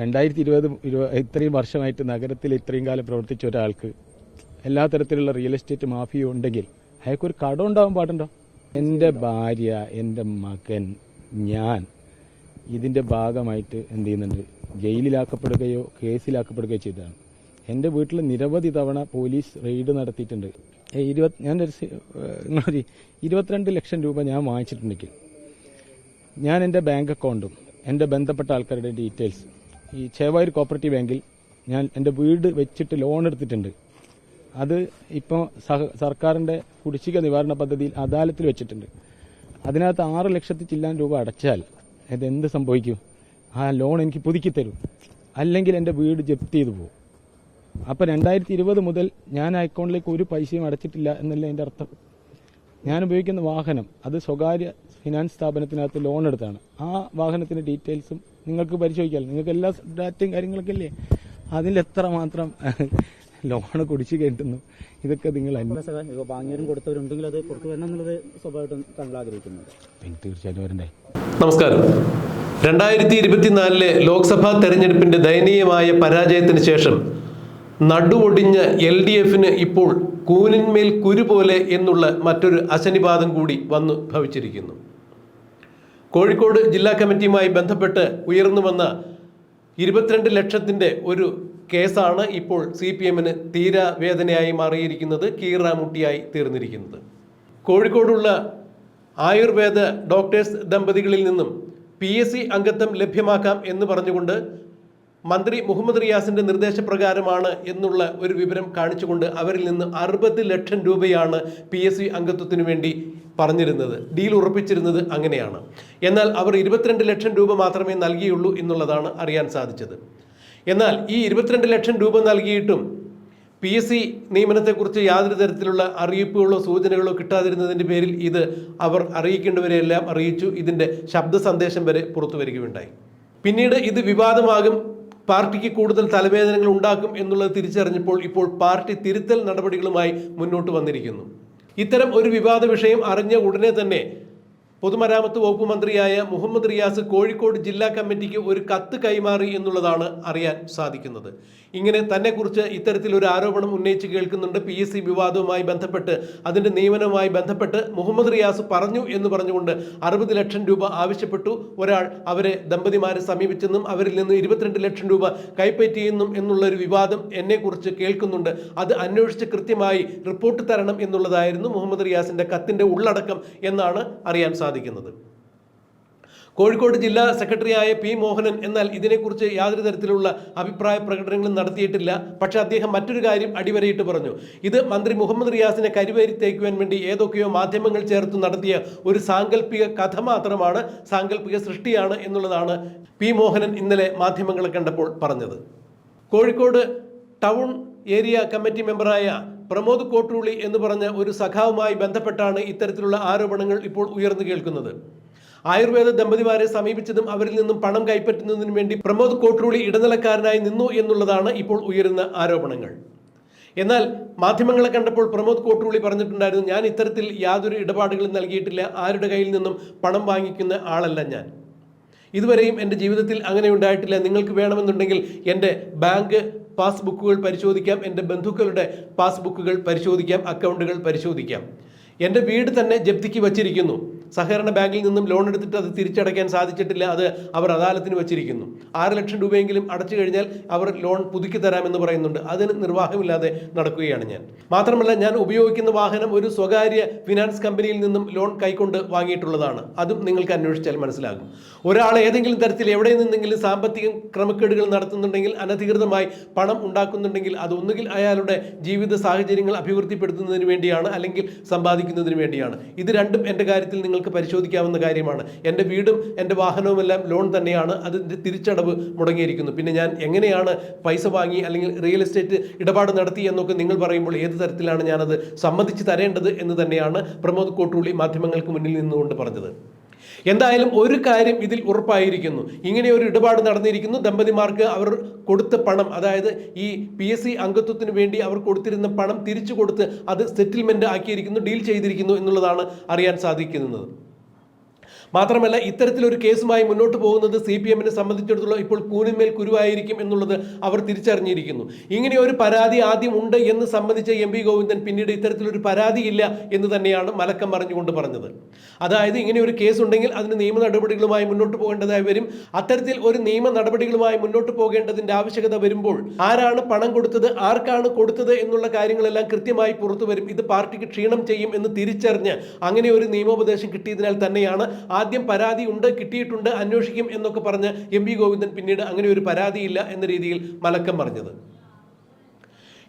രണ്ടായിരത്തി ഇരുപത് ഇത്രയും വർഷമായിട്ട് നഗരത്തിൽ ഇത്രയും കാലം പ്രവർത്തിച്ച ഒരാൾക്ക് എല്ലാ തരത്തിലുള്ള റിയൽ എസ്റ്റേറ്റ് മാഫിയ ഉണ്ടെങ്കിൽ അയാൾക്കൊരു കടം ഉണ്ടാവാൻ പാടുണ്ടോ? എന്റെ ഭാര്യ എന്റെ മകൻ ഞാൻ ഇതിന്റെ ഭാഗമായിട്ട് എന്ത് ചെയ്യുന്നുണ്ട്? ജയിലിലാക്കപ്പെടുകയോ കേസിലാക്കപ്പെടുകയോ ചെയ്തതാണ്. എന്റെ വീട്ടിൽ നിരവധി തവണ പോലീസ് റെയ്ഡ് നടത്തിയിട്ടുണ്ട്. ഇരുപത് ഞാനൊരു നിങ്ങളൊരു ഇരുപത്തിരണ്ട് ലക്ഷം രൂപ ഞാൻ വാങ്ങിച്ചിട്ടുണ്ടെങ്കിൽ ഞാൻ എന്റെ ബാങ്ക് അക്കൗണ്ടും എന്റെ ബന്ധപ്പെട്ട ആൾക്കാരുടെ ഡീറ്റെയിൽസ് ഈ ചേവായൂർ കോപ്പറേറ്റീവ് ബാങ്കിൽ ഞാൻ എന്റെ വീട് വെച്ചിട്ട് ലോൺ എടുത്തിട്ടുണ്ട്. അത് ഇപ്പോൾ സർക്കാരിന്റെ കുടിശ്ശിക നിവാരണ പദ്ധതിയിൽ അദാലത്തിൽ വെച്ചിട്ടുണ്ട്. അതിനകത്ത് ആറ് ലക്ഷത്തി ചില്ലാൻ രൂപ അടച്ചാൽ ഇത് എന്ത് സംഭവിക്കും? ആ ലോൺ എനിക്ക് പുതുക്കി തരും. അല്ലെങ്കിൽ എന്റെ വീട് ജപ്തി ചെയ്തു പോകും. അപ്പോൾ രണ്ടായിരത്തി ഇരുപത് മുതൽ ഞാൻ അക്കൗണ്ടിലേക്ക് ഒരു പൈസയും അടച്ചിട്ടില്ല എന്നല്ല എന്റെ അർത്ഥം? ഞാൻ ഉപയോഗിക്കുന്ന വാഹനം അത് സ്വകാര്യ ഫിനാൻസ് സ്ഥാപനത്തിനകത്ത് ലോൺ എടുത്താണ്. ആ വാഹനത്തിന്റെ ഡീറ്റെയിൽസും നിങ്ങൾക്ക് പരിശോധിക്കാം നിങ്ങൾക്ക് എല്ലാ ഡാറ്റയും കാര്യങ്ങളൊക്കെ അല്ലേ അതിലെത്ര എത്ര മാത്രം ലോൺ കുടിച്ചു കേട്ടുന്നു? ഇതൊക്കെ നിങ്ങൾ കൊടുത്തവരുണ്ടെങ്കിൽ അത് പുറത്തു വരണം എന്നുള്ളത് സ്വാഭാവികമായിട്ടും താങ്കൾ ആഗ്രഹിക്കുന്നുണ്ട്. പിന്നെ തീർച്ചയായിട്ടും വരണ്ടേ. നമസ്കാരം. രണ്ടായിരത്തി ഇരുപത്തിനാലിലെ ലോക്സഭാ തെരഞ്ഞെടുപ്പിന്റെ ദയനീയമായ പരാജയത്തിന് ശേഷം നടുവൊടിഞ്ഞ എൽ ഡി എഫിന് ഇപ്പോൾ കൂനിന്മേൽ കുരു പോലെ എന്നുള്ള മറ്റൊരു അശനിപാതം കൂടി വന്നു ഭവിച്ചിരിക്കുന്നു. കോഴിക്കോട് ജില്ലാ കമ്മിറ്റിയുമായി ബന്ധപ്പെട്ട് ഉയർന്നു വന്ന ഇരുപത്തിരണ്ട് ലക്ഷത്തിന്റെ ഒരു കേസാണ് ഇപ്പോൾ സി പി എമ്മിന് തീരാവേദനയായി മാറിയിരിക്കുന്നത് കീറാമുട്ടിയായി തീർന്നിരിക്കുന്നത്. കോഴിക്കോടുള്ള ആയുർവേദ ഡോക്ടേഴ്സ് ദമ്പതികളിൽ നിന്നും പി എസ് സി അംഗത്വം ലഭ്യമാക്കാം എന്ന് പറഞ്ഞുകൊണ്ട് മന്ത്രി മുഹമ്മദ് റിയാസിന്റെ നിർദ്ദേശപ്രകാരമാണ് എന്നുള്ള ഒരു വിവരം കാണിച്ചുകൊണ്ട് അവരിൽ നിന്ന് അറുപത് ലക്ഷം രൂപയാണ് പി എസ് സി അംഗത്വത്തിനു വേണ്ടി പറഞ്ഞിരുന്നത്. ഡീൽ ഉറപ്പിച്ചിരുന്നത് അങ്ങനെയാണ്. എന്നാൽ അവർ ഇരുപത്തിരണ്ട് ലക്ഷം രൂപ മാത്രമേ നൽകിയുള്ളൂ എന്നുള്ളതാണ് അറിയാൻ സാധിച്ചത്. എന്നാൽ ഈ ഇരുപത്തിരണ്ട് ലക്ഷം രൂപ നൽകിയിട്ടും പി എസ് സി നിയമനത്തെക്കുറിച്ച് യാതൊരു തരത്തിലുള്ള അറിയിപ്പുകളോ സൂചനകളോ കിട്ടാതിരുന്നതിന്റെ പേരിൽ ഇത് അവർ അറിയിക്കേണ്ടവരെയെല്ലാം അറിയിച്ചു. ഇതിന്റെ ശബ്ദ സന്ദേശം വരെ പുറത്തു വരികയുണ്ടായി. പിന്നീട് ഇത് വിവാദമാകും പാർട്ടിക്ക് കൂടുതൽ തലവേദനകൾ ഉണ്ടാക്കും എന്നുള്ളത് തിരിച്ചറിഞ്ഞപ്പോൾ ഇപ്പോൾ പാർട്ടി തിരുത്തൽ നടപടികളുമായി മുന്നോട്ട് വന്നിരിക്കുന്നു. ഇത്തരം ഒരു വിവാദ വിഷയം അറിഞ്ഞ ഉടനെ തന്നെ പൊതുമരാമത്ത് വകുപ്പ് മന്ത്രിയായ മുഹമ്മദ് റിയാസ് കോഴിക്കോട് ജില്ലാ കമ്മിറ്റിക്ക് ഒരു കത്ത് കൈമാറി എന്നുള്ളതാണ് അറിയാൻ സാധിക്കുന്നത്. ഇങ്ങനെ തന്നെക്കുറിച്ച് ഇത്തരത്തിലൊരു ആരോപണം ഉന്നയിച്ച് കേൾക്കുന്നുണ്ട്. പി എസ് സി വിവാദവുമായി ബന്ധപ്പെട്ട് അതിന്റെ നിയമനവുമായി ബന്ധപ്പെട്ട് മുഹമ്മദ് റിയാസ് പറഞ്ഞു എന്ന് പറഞ്ഞുകൊണ്ട് അറുപത് ലക്ഷം രൂപ ആവശ്യപ്പെട്ടു. ഒരാൾ അവരെ ദമ്പതിമാരെ സമീപിച്ചെന്നും അവരിൽ നിന്ന് ഇരുപത്തിരണ്ട് ലക്ഷം രൂപ കൈപ്പറ്റിയെന്നും എന്നുള്ളൊരു വിവാദം എന്നെക്കുറിച്ച് കേൾക്കുന്നുണ്ട്. അത് അന്വേഷിച്ച് കൃത്യമായി റിപ്പോർട്ട് തരണം എന്നുള്ളതായിരുന്നു മുഹമ്മദ് റിയാസിന്റെ കത്തിന്റെ ഉള്ളടക്കം എന്നാണ് അറിയാൻ സാധിക്കുന്നത്. കോഴിക്കോട് ജില്ലാ സെക്രട്ടറിയായ പി മോഹനൻ എന്നാൽ ഇതിനെക്കുറിച്ച് യാതൊരു തരത്തിലുള്ള അഭിപ്രായ പ്രകടനങ്ങളും നടത്തിയിട്ടില്ല. പക്ഷേ അദ്ദേഹം മറ്റൊരു കാര്യം അടിവരയിട്ട് പറഞ്ഞു. ഇത് മന്ത്രി മുഹമ്മദ് റിയാസിനെ കരിവേരി തേക്കുവാൻ വേണ്ടി ഏതൊക്കെയോ മാധ്യമങ്ങൾ ചേർത്ത് നടത്തിയ ഒരു സാങ്കല്പിക കഥ മാത്രമാണ് സാങ്കല്പിക സൃഷ്ടിയാണ് എന്നുള്ളതാണ് പി മോഹനൻ ഇന്നലെ മാധ്യമങ്ങളെ കണ്ടപ്പോൾ പറഞ്ഞത്. കോഴിക്കോട് ടൗൺ ഏരിയ കമ്മിറ്റി മെമ്പറായ പ്രമോദ് കോട്ടൂളി എന്ന് പറഞ്ഞ ഒരു സഖാവുമായി ബന്ധപ്പെട്ടാണ് ഇത്തരത്തിലുള്ള ആരോപണങ്ങൾ ഇപ്പോൾ ഉയർന്നു കേൾക്കുന്നത്. ആയുർവേദ ദമ്പതിമാരെ സമീപിച്ചതും അവരിൽ നിന്നും പണം കൈപ്പറ്റുന്നതിനു വേണ്ടി പ്രമോദ് കോട്ടൂളി ഇടനിലക്കാരനായി നിന്നു എന്നുള്ളതാണ് ഇപ്പോൾ ഉയരുന്ന ആരോപണങ്ങൾ. എന്നാൽ മാധ്യമങ്ങളെ കണ്ടപ്പോൾ പ്രമോദ് കോട്ടൂളി പറഞ്ഞിട്ടുണ്ടായിരുന്നു ഞാൻ ഇത്തരത്തിൽ യാതൊരു ഇടപാടുകളും നൽകിയിട്ടില്ല. ആരുടെ കയ്യിൽ നിന്നും പണം വാങ്ങിക്കുന്ന ആളല്ല ഞാൻ. ഇതുവരെയും എന്റെ ജീവിതത്തിൽ അങ്ങനെ ഉണ്ടായിട്ടില്ല. നിങ്ങൾക്ക് വേണമെന്നുണ്ടെങ്കിൽ എന്റെ ബാങ്ക് പാസ്ബുക്കുകൾ പരിശോധിക്കാം. എന്റെ ബന്ധുക്കളുടെ പാസ്ബുക്കുകൾ പരിശോധിക്കാം. അക്കൗണ്ടുകൾ പരിശോധിക്കാം. എന്റെ വീട് തന്നെ ജപ്തിക്ക് വച്ചിരിക്കുന്നു. സഹകരണ ബാങ്കിൽ നിന്നും ലോൺ എടുത്തിട്ട് അത് തിരിച്ചടയ്ക്കാൻ സാധിച്ചിട്ടില്ല അത് അവർ അദാലത്തിന് വെച്ചിരിക്കുന്നു. ആറ് ലക്ഷം രൂപയെങ്കിലും അടച്ചു കഴിഞ്ഞാൽ അവർ ലോൺ പുതുക്കി തരാമെന്ന് പറയുന്നുണ്ട്. അതിന് നിർവാഹമില്ലാതെ നടക്കുകയാണ് ഞാൻ. മാത്രമല്ല ഞാൻ ഉപയോഗിക്കുന്ന വാഹനം ഒരു സ്വകാര്യ ഫിനാൻസ് കമ്പനിയിൽ നിന്നും ലോൺ കൈക്കൊണ്ട് വാങ്ങിയിട്ടുള്ളതാണ്. അതും നിങ്ങൾക്ക് അന്വേഷിച്ചാൽ മനസ്സിലാകും. ഒരാൾ ഏതെങ്കിലും തരത്തിൽ എവിടെ നിന്നെങ്കിലും സാമ്പത്തിക ക്രമക്കേടുകൾ നടത്തുന്നുണ്ടെങ്കിൽ അനധികൃതമായി പണം ഉണ്ടാക്കുന്നുണ്ടെങ്കിൽ അത് ഒന്നുകിൽ അയാളുടെ ജീവിത സാഹചര്യങ്ങൾ അഭിവൃദ്ധിപ്പെടുത്തുന്നതിന് വേണ്ടിയാണ് അല്ലെങ്കിൽ സമ്പാദിക്കുന്നതിന് വേണ്ടിയാണ്. ഇത് രണ്ടും എന്റെ കാര്യത്തിൽ നിങ്ങൾക്ക് പരിശോധിക്കാവുന്ന കാര്യമാണ്. എന്റെ വീടും എന്റെ വാഹനവും എല്ലാം ലോൺ തന്നെയാണ് അതിന്റെ തിരിച്ചടവ് മുടങ്ങിയിരിക്കുന്നു. പിന്നെ ഞാൻ എങ്ങനെയാണ് പൈസ വാങ്ങി അല്ലെങ്കിൽ റിയൽ എസ്റ്റേറ്റ് ഇടപാട് നടത്തി എന്നൊക്കെ നിങ്ങൾ പറയുമ്പോൾ ഏത് തരത്തിലാണ് ഞാനത് സമ്മതിച്ച് തരേണ്ടത് എന്ന് തന്നെയാണ് പ്രമോദ് കോട്ടൂളി മാധ്യമങ്ങൾക്ക് മുന്നിൽ നിന്നുകൊണ്ട് പറഞ്ഞത്. എന്തായാലും ഒരു കാര്യം ഇതിൽ ഉറപ്പായിരിക്കുന്നു. ഇങ്ങനെ ഒരു ഇടപാട് നടന്നിരിക്കുന്നു. ദമ്പതിമാർക്ക് അവർ കൊടുത്ത പണം അതായത് ഈ പി എസ് സി അംഗത്വത്തിന് വേണ്ടി അവർ കൊടുത്തിരുന്ന പണം തിരിച്ചു കൊടുത്ത് അത് സെറ്റിൽമെന്റ് ആക്കിയിരിക്കുന്നു ഡീൽ ചെയ്തിരിക്കുന്നു എന്നുള്ളതാണ് അറിയാൻ സാധിക്കുന്നത്. മാത്രമല്ല ഇത്തരത്തിലൊരു കേസുമായി മുന്നോട്ട് പോകുന്നത് സി പി എമ്മിനെ സംബന്ധിച്ചിടത്തോളം ഇപ്പോൾ കൂനിന്മേൽ കുരുവായിരിക്കും എന്നുള്ളത് അവർ തിരിച്ചറിഞ്ഞിരിക്കുന്നു. ഇങ്ങനെ ഒരു പരാതി ആദ്യം ഉണ്ട് എന്ന് സംബന്ധിച്ച എം പി ഗോവിന്ദൻ പിന്നീട് ഇത്തരത്തിലൊരു പരാതിയില്ല എന്ന് തന്നെയാണ് മലക്കം പറഞ്ഞുകൊണ്ട് പറഞ്ഞത്. അതായത് ഇങ്ങനെ ഒരു കേസ് ഉണ്ടെങ്കിൽ അതിന് നിയമ നടപടികളുമായി മുന്നോട്ട് പോകേണ്ടതായി വരും. അത്തരത്തിൽ ഒരു നിയമ നടപടികളുമായി മുന്നോട്ട് പോകേണ്ടതിന്റെ ആവശ്യകത വരുമ്പോൾ ആരാണ് പണം കൊടുത്തത് ആർക്കാണ് കൊടുത്തത് എന്നുള്ള കാര്യങ്ങളെല്ലാം കൃത്യമായി പുറത്തു വരും. ഇത് പാർട്ടിക്ക് ക്ഷീണം ചെയ്യും എന്ന് തിരിച്ചറിഞ്ഞ് അങ്ങനെ ഒരു നിയമോപദേശം കിട്ടിയതിനാൽ തന്നെയാണ് ആദ്യം പരാതി ഉണ്ട് കിട്ടിയിട്ടുണ്ട് അന്വേഷിക്കും എന്നൊക്കെ പറഞ്ഞ് എം ഗോവിന്ദൻ പിന്നീട് അങ്ങനെ ഒരു പരാതിയില്ല എന്ന രീതിയിൽ മലക്കം പറഞ്ഞത്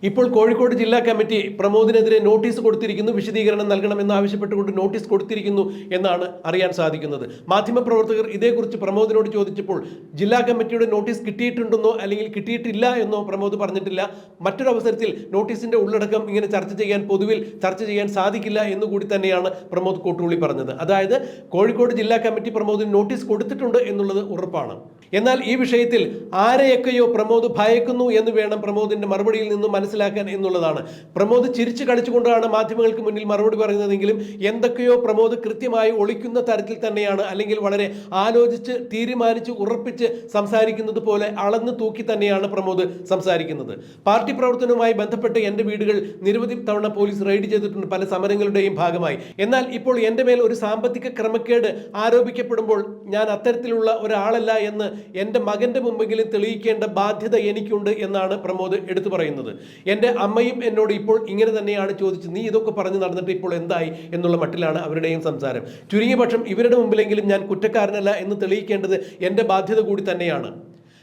ഇപ്പോൾ കോഴിക്കോട് ജില്ലാ കമ്മിറ്റി പ്രമോദിനെതിരെ നോട്ടീസ് കൊടുത്തിരിക്കുന്നു വിശദീകരണം നൽകണമെന്ന് ആവശ്യപ്പെട്ടുകൊണ്ട് നോട്ടീസ് കൊടുത്തിരിക്കുന്നു എന്നാണ് അറിയാൻ സാധിക്കുന്നത്. മാധ്യമപ്രവർത്തകർ ഇതേക്കുറിച്ച് പ്രമോദിനോട് ചോദിച്ചപ്പോൾ ജില്ലാ കമ്മിറ്റിയുടെ നോട്ടീസ് കിട്ടിയിട്ടുണ്ടെന്നോ അല്ലെങ്കിൽ കിട്ടിയിട്ടില്ല എന്നോ പ്രമോദ് പറഞ്ഞിട്ടില്ല. മറ്റൊരവസരത്തിൽ നോട്ടീസിന്റെ ഉള്ളടക്കം ഇങ്ങനെ ചർച്ച ചെയ്യാൻ പൊതുവിൽ ചർച്ച ചെയ്യാൻ സാധിക്കില്ല എന്നുകൂടി തന്നെയാണ് പ്രമോദ് കോട്ടൂളി പറഞ്ഞത്. അതായത് കോഴിക്കോട് ജില്ലാ കമ്മിറ്റി പ്രമോദിന് നോട്ടീസ് കൊടുത്തിട്ടുണ്ട് എന്നുള്ളത് ഉറപ്പാണ്. എന്നാൽ ഈ വിഷയത്തിൽ ആരെയൊക്കെയോ പ്രമോദ് ഭയക്കുന്നു എന്ന് വേണം പ്രമോദിന്റെ മറുപടിയിൽ നിന്നും മനസ്സിലാക്കാൻ എന്നുള്ളതാണ്. പ്രമോദ് ചിരിച്ചു കളിച്ചുകൊണ്ടാണ് മാധ്യമങ്ങൾക്ക് മുന്നിൽ മറുപടി പറയുന്നതെങ്കിലും എന്തൊക്കെയോ പ്രമോദ് കൃത്യമായി ഒളിക്കുന്ന തരത്തിൽ തന്നെയാണ് അല്ലെങ്കിൽ വളരെ ആലോചിച്ച് തീരുമാനിച്ച് ഉറപ്പിച്ച് സംസാരിക്കുന്നത് പോലെ അളന്ന് തൂക്കി തന്നെയാണ് പ്രമോദ് സംസാരിക്കുന്നത്. പാർട്ടി പ്രവർത്തനവുമായി ബന്ധപ്പെട്ട് എന്റെ വീടുകൾ നിരവധി തവണ പോലീസ് റെയ്ഡ് ചെയ്തിട്ടുണ്ട് പല സമരങ്ങളുടെയും ഭാഗമായി. എന്നാൽ ഇപ്പോൾ എന്റെ മേൽ ഒരു സാമ്പത്തിക ക്രമക്കേട് ആരോപിക്കപ്പെടുമ്പോൾ ഞാൻ അത്തരത്തിലുള്ള ഒരാളല്ല എന്ന് എന്റെ മകന്റെ മുമ്പെങ്കിലും തെളിയിക്കേണ്ട ബാധ്യത എനിക്കുണ്ട് എന്നാണ് പ്രമോദ് എടുത്തു പറയുന്നത്. എന്റെ അമ്മയും എന്നോട് ഇപ്പോൾ ഇങ്ങനെ തന്നെയാണ് ചോദിച്ചത്. നീ ഇതൊക്കെ പറഞ്ഞു നടന്നിട്ട് ഇപ്പോൾ എന്തായി എന്നുള്ള മട്ടിലാണ് അവരുടെയും സംസാരം. ചുരുങ്ങിയ പക്ഷം ഇവരുടെ മുമ്പിലെങ്കിലും ഞാൻ കുറ്റക്കാരനല്ല എന്ന് തെളിയിക്കേണ്ടത് എന്റെ ബാധ്യത കൂടി തന്നെയാണ്.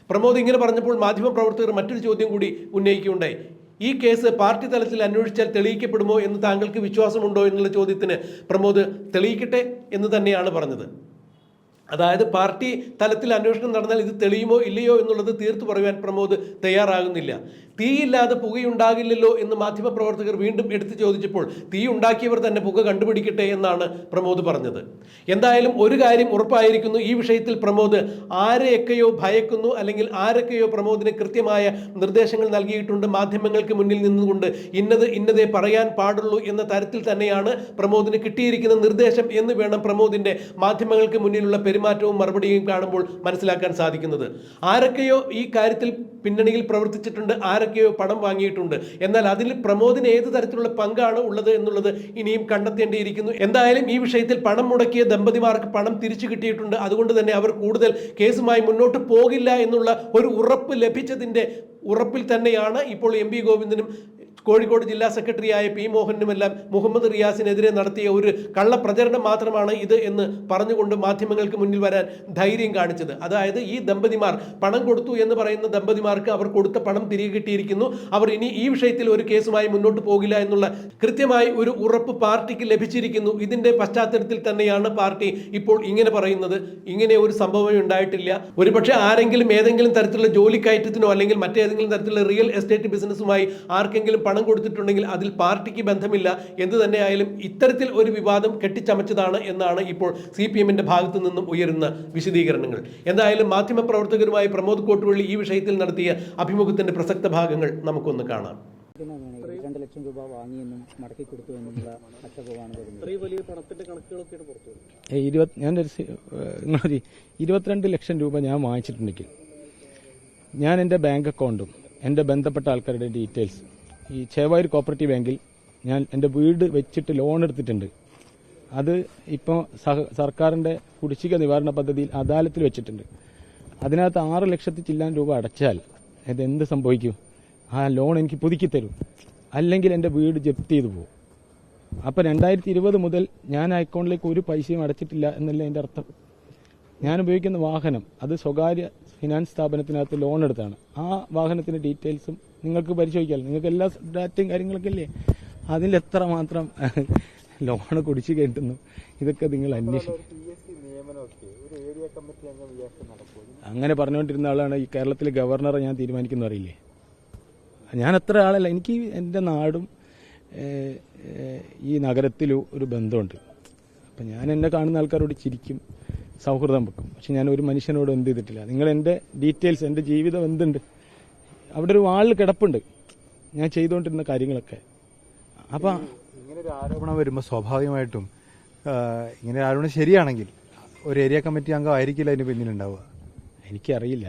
പ്രമോദ് ഇങ്ങനെ പറഞ്ഞപ്പോൾ മാധ്യമപ്രവർത്തകർ മറ്റൊരു ചോദ്യം കൂടി ഉന്നയിക്കുകയുണ്ടായി. ഈ കേസ് പാർട്ടി തലത്തിൽ അന്വേഷിച്ചാൽ തെളിയിക്കപ്പെടുമോ എന്ന് താങ്കൾക്ക് വിശ്വാസമുണ്ടോ എന്നുള്ള ചോദ്യത്തിന് പ്രമോദ് തെളിയിക്കട്ടെ എന്ന് തന്നെയാണ് പറഞ്ഞത്. അതായത് പാർട്ടി തലത്തിൽ അന്വേഷണം നടന്നാൽ ഇത് തെളിയുമോ ഇല്ലയോ എന്നുള്ളത് തീർത്തു പറയുവാൻ പ്രമോദ് തയ്യാറാകുന്നില്ല. തീയില്ലാതെ പുകയുണ്ടാകില്ലല്ലോ എന്ന് മാധ്യമപ്രവർത്തകർ വീണ്ടും എടുത്തു ചോദിച്ചപ്പോൾ തീ ഉണ്ടാക്കിയവർ തന്നെ പുക കണ്ടുപിടിക്കട്ടെ എന്നാണ് പ്രമോദ് പറഞ്ഞത്. എന്തായാലും ഒരു കാര്യം ഉറപ്പായിരിക്കുന്നു ഈ വിഷയത്തിൽ പ്രമോദ് ആരെയൊക്കെയോ ഭയക്കുന്നു അല്ലെങ്കിൽ ആരൊക്കെയോ പ്രമോദിന് കൃത്യമായ നിർദ്ദേശങ്ങൾ നൽകിയിട്ടുണ്ട് മാധ്യമങ്ങൾക്ക് മുന്നിൽ നിന്നുകൊണ്ട് ഇന്നത് ഇന്നതേ പറയാൻ പാടുള്ളൂ എന്ന തരത്തിൽ തന്നെയാണ് പ്രമോദിന് കിട്ടിയിരിക്കുന്ന നിർദ്ദേശം എന്ന് വേണം പ്രമോദിന്റെ മാധ്യമങ്ങൾക്ക് മുന്നിലുള്ള പെരുമാറ്റവും മറുപടിയും കാണുമ്പോൾ മനസ്സിലാക്കാൻ സാധിക്കുന്നത്. ആരൊക്കെയോ ഈ കാര്യത്തിൽ പിന്നണിയിൽ പ്രവർത്തിച്ചിട്ടുണ്ട് ആരൊക്കെയോ പണം വാങ്ങിയിട്ടുണ്ട്. എന്നാൽ അതിൽ പ്രമോദിന് ഏത് തരത്തിലുള്ള പങ്കാണ് ഉള്ളത് എന്നുള്ളത് ഇനിയും കണ്ടെത്തേണ്ടിയിരിക്കുന്നു. എന്തായാലും ഈ വിഷയത്തിൽ പണം മുടക്കിയ ദമ്പതിമാർക്ക് പണം തിരിച്ചു കിട്ടിയിട്ടുണ്ട്. അതുകൊണ്ട് തന്നെ അവർ കൂടുതൽ കേസുമായി മുന്നോട്ട് പോകില്ല എന്നുള്ള ഒരു ഉറപ്പ് ലഭിച്ചതിന്റെ ഉറപ്പിൽ തന്നെയാണ് ഇപ്പോൾ എം ഗോവിന്ദനും കോഴിക്കോട് ജില്ലാ സെക്രട്ടറിയായ പി മോഹനുമെല്ലാം മുഹമ്മദ് റിയാസിനെതിരെ നടത്തിയ ഒരു കള്ളപ്രചരണം മാത്രമാണ് ഇത് എന്ന് പറഞ്ഞുകൊണ്ട് മാധ്യമങ്ങൾക്ക് മുന്നിൽ വരാൻ ധൈര്യം കാണിച്ചത്. അതായത് ഈ ദമ്പതിമാർ പണം കൊടുത്തു എന്ന് പറയുന്ന ദമ്പതിമാർക്ക് അവർ കൊടുത്ത പണം തിരികെ കിട്ടിയിരിക്കുന്നു. അവർ ഇനി ഈ വിഷയത്തിൽ ഒരു കേസുമായി മുന്നോട്ട് പോകില്ല എന്നുള്ള കൃത്യമായി ഒരു ഉറപ്പ് പാർട്ടിക്ക് ലഭിച്ചിരിക്കുന്നു. ഇതിന്റെ പശ്ചാത്തലത്തിൽ തന്നെയാണ് പാർട്ടി ഇപ്പോൾ ഇങ്ങനെ പറയുന്നത്. ഇങ്ങനെ ഒരു സംഭവം ഉണ്ടായിട്ടില്ല. ഒരുപക്ഷെ ആരെങ്കിലും ഏതെങ്കിലും തരത്തിലുള്ള ജോലിക്കയറ്റത്തിനോ അല്ലെങ്കിൽ മറ്റേതെങ്കിലും തരത്തിലുള്ള റിയൽ എസ്റ്റേറ്റ് ബിസിനസ്സുമായി ആർക്കെങ്കിലും പണം കൊടുത്തിട്ടുണ്ടെങ്കിൽ അതിൽ പാർട്ടിക്ക് ബന്ധമില്ല. എന്ത് തന്നെയായാലും ഇത്തരത്തിൽ ഒരു വിവാദം കെട്ടിച്ചമച്ചതാണ് എന്നാണ് ഇപ്പോൾ സി പി എമ്മിന്റെ ഭാഗത്തു നിന്നും ഉയരുന്ന വിശദീകരണങ്ങൾ. എന്തായാലും മാധ്യമപ്രവർത്തകരുമായി പ്രമോദ് കോട്ടുവള്ളി ഈ വിഷയത്തിൽ നടത്തിയ അഭിമുഖത്തിന്റെ പ്രസക്ത ഭാഗങ്ങൾ നമുക്കൊന്ന് കാണാം. രണ്ട് ലക്ഷം രൂപ വാങ്ങിയെന്നും മടക്കി കൊടുത്തു എന്നുള്ള ആക്ഷേപമാണ് വരുന്നത്. ഇരുപത് ഞാനൊരു ഇരുപത്തിരണ്ട് ലക്ഷം രൂപ ഞാൻ വാങ്ങിച്ചിട്ടുണ്ടെങ്കിൽ ഞാൻ എന്റെ ബാങ്ക് അക്കൗണ്ടും എന്റെ ബന്ധപ്പെട്ട ആൾക്കാരുടെ ഡീറ്റെയിൽസ് ഈ ചേവായൂർ കോപ്പറേറ്റീവ് ബാങ്കിൽ ഞാൻ എന്റെ വീട് വെച്ചിട്ട് ലോൺ എടുത്തിട്ടുണ്ട്. അത് ഇപ്പോൾ സർക്കാരിന്റെ കുടിശ്ശിക നിവാരണ പദ്ധതിയിൽ അദാലത്തിൽ വെച്ചിട്ടുണ്ട്. അതിനകത്ത് ആറ് ലക്ഷത്തി ചില്ലാൻ രൂപ അടച്ചാൽ ഇതെന്ത് സംഭവിക്കും? ആ ലോൺ എനിക്ക് പുതുക്കി തരും. അല്ലെങ്കിൽ എന്റെ വീട് ജപ്തി ചെയ്തു പോകും. അപ്പം രണ്ടായിരത്തി ഇരുപത് മുതൽ ഞാൻ അക്കൗണ്ടിലേക്ക് ഒരു പൈസയും അടച്ചിട്ടില്ല എന്നല്ല എന്റെ അർത്ഥം? ഞാൻ ഉപയോഗിക്കുന്ന വാഹനം അത് സ്വകാര്യ ഫിനാൻസ് സ്ഥാപനത്തിനകത്ത് ലോൺ എടുത്താണ്. ആ വാഹനത്തിന്റെ ഡീറ്റെയിൽസും നിങ്ങൾക്ക് പരിശോധിക്കാം നിങ്ങൾക്ക് എല്ലാ ഡാറ്റയും കാര്യങ്ങളൊക്കെ അല്ലേ അതിൽ എത്ര മാത്രം ലോൺ കുടിച്ചു കേട്ടുന്നു? ഇതൊക്കെ നിങ്ങൾ അന്വേഷിക്കും അങ്ങനെ പറഞ്ഞുകൊണ്ടിരുന്ന ആളാണ് ഈ കേരളത്തിലെ ഗവർണറെ ഞാൻ തീരുമാനിക്കുന്ന അറിയില്ലേ? ഞാൻ അത്ര ആളല്ല. എനിക്ക് എന്റെ നാടും ഈ നഗരത്തിലും ഒരു ബന്ധമുണ്ട്. അപ്പം ഞാൻ എന്നെ കാണുന്ന ആൾക്കാരോട് ചിരിക്കും സൗഹൃദം വെക്കും. പക്ഷെ ഞാൻ ഒരു മനുഷ്യനോട് എന്ത് ചെയ്തിട്ടില്ല. നിങ്ങൾ എന്റെ ഡീറ്റെയിൽസ് എന്റെ ജീവിതം എന്തുണ്ട്? അവിടെ ഒരു വാളിൽ കിടപ്പുണ്ട്. ഞാൻ ചെയ്തുകൊണ്ടിരുന്ന കാര്യങ്ങളൊക്കെ. അപ്പം ഇങ്ങനെ ഒരു ആരോപണം വരുമ്പോൾ സ്വാഭാവികമായിട്ടും ഇങ്ങനെ ഒരു ആരോപണം ശരിയാണെങ്കിൽ ഒരു ഏരിയ കമ്മിറ്റി അംഗം ആയിരിക്കില്ല അതിന് പിന്നിലുണ്ടാവുക. എനിക്കറിയില്ല.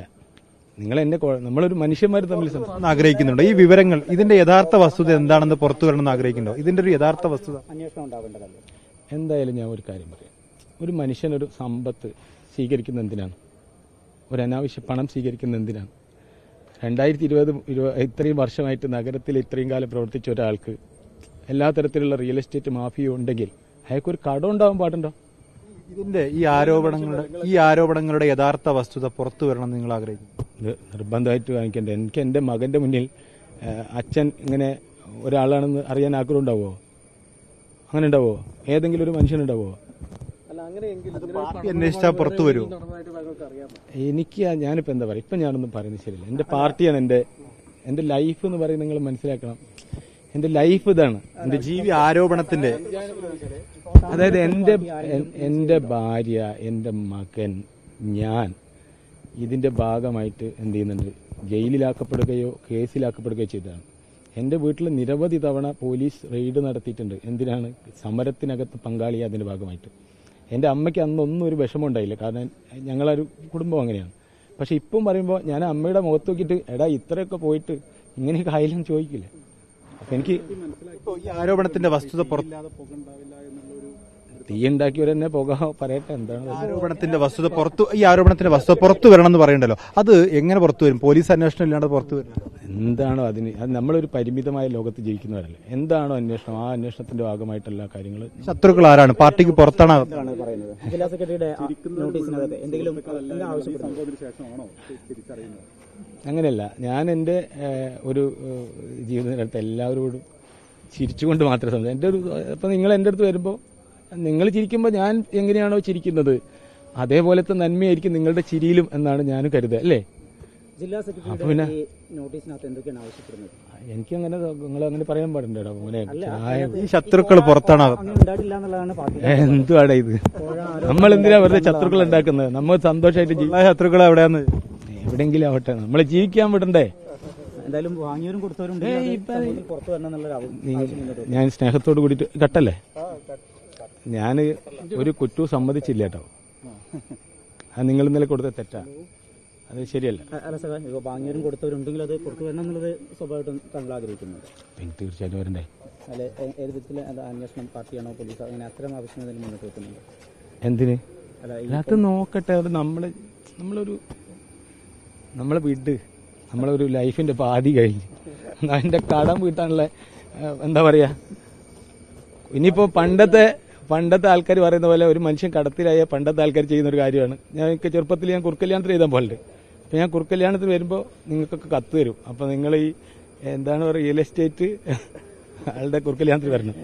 നിങ്ങൾ എന്നെ നമ്മളൊരു മനുഷ്യന്മാർ തമ്മിൽ ആഗ്രഹിക്കുന്നുണ്ട്. ഈ വിവരങ്ങൾ ഇതിന്റെ യഥാർത്ഥ വസ്തുത എന്താണെന്ന് പുറത്തു വരണമെന്ന് ആഗ്രഹിക്കുന്നുണ്ടോ? ഇതിന്റെ ഒരു യഥാർത്ഥ വസ്തുത. അന്വേഷണം ഉണ്ടാവേണ്ടതല്ലേ? എന്തായാലും ഞാൻ ഒരു കാര്യം പറയാം. ഒരു മനുഷ്യനൊരു സമ്പത്ത് സ്വീകരിക്കുന്ന എന്തിനാണ്? ഒരു അനാവശ്യ പണം സ്വീകരിക്കുന്ന എന്തിനാണ്? രണ്ടായിരത്തി ഇരുപത് ഇരുപ- ഇത്രയും വർഷമായിട്ട് നഗരത്തിൽ ഇത്രയും കാലം പ്രവർത്തിച്ച ഒരാൾക്ക് എല്ലാ തരത്തിലുള്ള റിയൽ എസ്റ്റേറ്റ് മാഫിയ ഉണ്ടെങ്കിൽ അയാൾക്കൊരു കടം ഉണ്ടാവാൻ പാടുണ്ടോ? ഇതിന്റെ ഈ ആരോപണങ്ങളുടെ ഈ ആരോപണങ്ങളുടെ യഥാർത്ഥ വസ്തുത പുറത്തു വരണം നിങ്ങൾ ആഗ്രഹിക്കുന്നു. ഇത് നിർബന്ധമായിട്ട് വാങ്ങിക്കേണ്ട. എനിക്ക് എന്റെ മകന്റെ മുന്നിൽ അച്ഛൻ ഇങ്ങനെ ഒരാളാണെന്ന് അറിയാൻ ആഗ്രഹം ഉണ്ടാവുമോ അങ്ങനെ ഉണ്ടാവുമോ ഏതെങ്കിലും ഒരു മനുഷ്യനുണ്ടാവുമോ പാർട്ടി അന്വേഷിച്ചാൽ പുറത്തു അറിയാമോ? എനിക്ക് ഞാനിപ്പോ ഞാനിപ്പോൾ എന്താ പറയുക ഇപ്പം ഞാനൊന്നും പറയുന്നത് ശരിയല്ല. എന്റെ പാർട്ടിയാണ് എന്റെ എന്റെ ലൈഫ് എന്ന് പറയുന്നത് നിങ്ങൾ മനസ്സിലാക്കണം. എന്റെ ലൈഫ് ഇതാണ്. എന്റെ ജീവി ആരോപണത്തിന്റെ അതായത് എന്റെ എന്റെ എന്റെ ഭാര്യ എന്റെ മകൻ ഞാൻ ഇതിന്റെ ഭാഗമായിട്ട് എന്ത് ചെയ്യുന്നുണ്ട്? ജയിലിലാക്കപ്പെടുകയോ കേസിലാക്കപ്പെടുകയോ ചെയ്തതാണ്. എന്റെ വീട്ടിൽ നിരവധി തവണ പോലീസ് റെയ്ഡ് നടത്തിയിട്ടുണ്ട്. എന്തിനാണ്? സമരത്തിനകത്ത് പങ്കാളിയാതിന്റെ ഭാഗമായിട്ട്. എന്റെ അമ്മയ്ക്ക് അന്നൊന്നും ഒരു വിഷമം ഉണ്ടായില്ല. കാരണം ഞങ്ങളൊരു കുടുംബം അങ്ങനെയാണ്. പക്ഷെ ഇപ്പം പറയുമ്പോൾ ഞാൻ അമ്മയുടെ മുഖത്ത് നോക്കിയിട്ട് എടാ ഇത്രയൊക്കെ പോയിട്ട് ഇങ്ങനെയൊക്കെ ആയാലും ചോദിക്കില്ല. അപ്പം എനിക്ക് ഇപ്പോ ഈ ആരോപണത്തിന്റെ വസ്തുത പുറത്ത് തീ ഉണ്ടാക്കിയവരെന്നെ പുക പറയട്ടെ എന്താണ്? അത്? ആരോപണത്തിന്റെ വസ്തുത പുറത്തു ഈ ആരോപണത്തിന്റെ വസ്തുത പുറത്തു വരണം എന്ന് പറയണ്ടല്ലോ. അത് എങ്ങനെ പുറത്തു വരും? പോലീസ് അന്വേഷണം ഇല്ലാണ്ട് പുറത്തു വരും. എന്താണോ അതിന് അത് നമ്മളൊരു പരിമിതമായ ലോകത്ത് ജീവിക്കുന്നവരല്ലേ. എന്താണോ അന്വേഷണം? ആ അന്വേഷണത്തിന്റെ ഭാഗമായിട്ട് കാര്യങ്ങൾ കാര്യങ്ങളും ശത്രുക്കൾ ആരാണ്? പാർട്ടിക്ക് പുറത്താണ്? ജില്ലാ സെക്രട്ടറിയുടെ നോട്ടീസിനകത്ത് എന്തെങ്കിലും അങ്ങനെയല്ല. ഞാൻ എന്റെ ഒരു ജീവിതത്തിനടുത്ത് എല്ലാവരോടും ചിരിച്ചുകൊണ്ട് മാത്രമേ സംസാരിക്കും. എന്റെ ഒരു ഇപ്പൊ നിങ്ങൾ എന്റെ അടുത്ത് വരുമ്പോൾ നിങ്ങൾ ചിരിക്കുമ്പോൾ ഞാൻ എങ്ങനെയാണോ ചിരിക്കുന്നത്? അതേപോലത്തെ നന്മയായിരിക്കും നിങ്ങളുടെ ചിരിയിലും എന്നാണ് ഞാൻ കരുതുക അല്ലേ? ജില്ലാ സെക്രട്ടറി നോട്ടീസിനകത്ത് എന്തൊക്കെയാണ് ആവശ്യപ്പെടുന്നത്? എനിക്കങ്ങനെ നിങ്ങൾ അങ്ങനെ പറയാൻ പാടുണ്ടോ മോനെ. ശത്രുക്കൾ പുറത്താണ്. അങ്ങനെ എന്തുവാടാ ഇത്? നമ്മൾ എന്തിനാ വെറുതെ ശത്രുക്കൾ ഉണ്ടാക്കുന്നത്? നമ്മൾ സന്തോഷമായിട്ട് ജില്ലാ ശത്രുക്കൾ എവിടെയാന്ന്? എവിടെങ്കിലും ആവട്ടെ. നമ്മൾ ജീവിക്കാൻ വിടണ്ടേ? എന്തായാലും വാങ്ങിയവരും കൊടുത്തവരും. ഞാൻ സ്നേഹത്തോട് കൂടിയിട്ട് കട്ടല്ലേ? ഞാൻ ഒരു കുറ്റവും സമ്മതിച്ചില്ല കേട്ടോ. അത് നിങ്ങൾ ഇന്നലെ കൊടുത്ത തെറ്റാ. അത് ശരിയല്ല. അല്ല സാറേ ഇപ്പോൾ വാങ്ങിയവരും കൊടുത്തവരുണ്ടെങ്കിൽ അത് പുറത്തു വരണം എന്നുള്ളത് സ്വാഭാവികമായിട്ടും താങ്കൾ ആഗ്രഹിക്കുന്നത് പിന്നെ തീർച്ചയായിട്ടും വരണ്ടേ അല്ലെ ഏത് വിധത്തിൽ അന്വേഷണം പാർട്ടിയാണോ പോലീസോ അങ്ങനെ അത്തരം ആവശ്യം എന്തെങ്കിലും മുന്നോട്ട് വെക്കുന്നുണ്ട്. എന്തിന്? അല്ല അത് നോക്കട്ടെ അത് നമ്മൾ നമ്മളൊരു നമ്മളെ വീട് നമ്മളൊരു ലൈഫിന്റെ പാതി കഴിഞ്ഞ്. അതിന്റെ കടം വീട്ടാനുള്ള എന്താ പറയാ? ഇനിയിപ്പോ പണ്ടത്തെ പണ്ടത്തെ ആൾക്കാർ പറയുന്ന പോലെ ഒരു മനുഷ്യൻ കടത്തിലായ പണ്ടത്തെ ആൾക്കാർ ചെയ്യുന്ന ഒരു കാര്യമാണ്. ഞാൻ എനിക്ക് ചെറുപ്പത്തിൽ ഞാൻ കുറുക്കല്യാണത്തിന് എഴുതാൻ പോലെ അപ്പം ഞാൻ കുറുക്കല്യാണത്തിന് വരുമ്പോൾ നിങ്ങൾക്കൊക്കെ കത്ത് തരും. അപ്പം നിങ്ങൾ ഈ എന്താണ് പറയുക റിയൽ എസ്റ്റേറ്റ് ആളുടെ കുറുക്കല്യാണത്തിന് വരണം.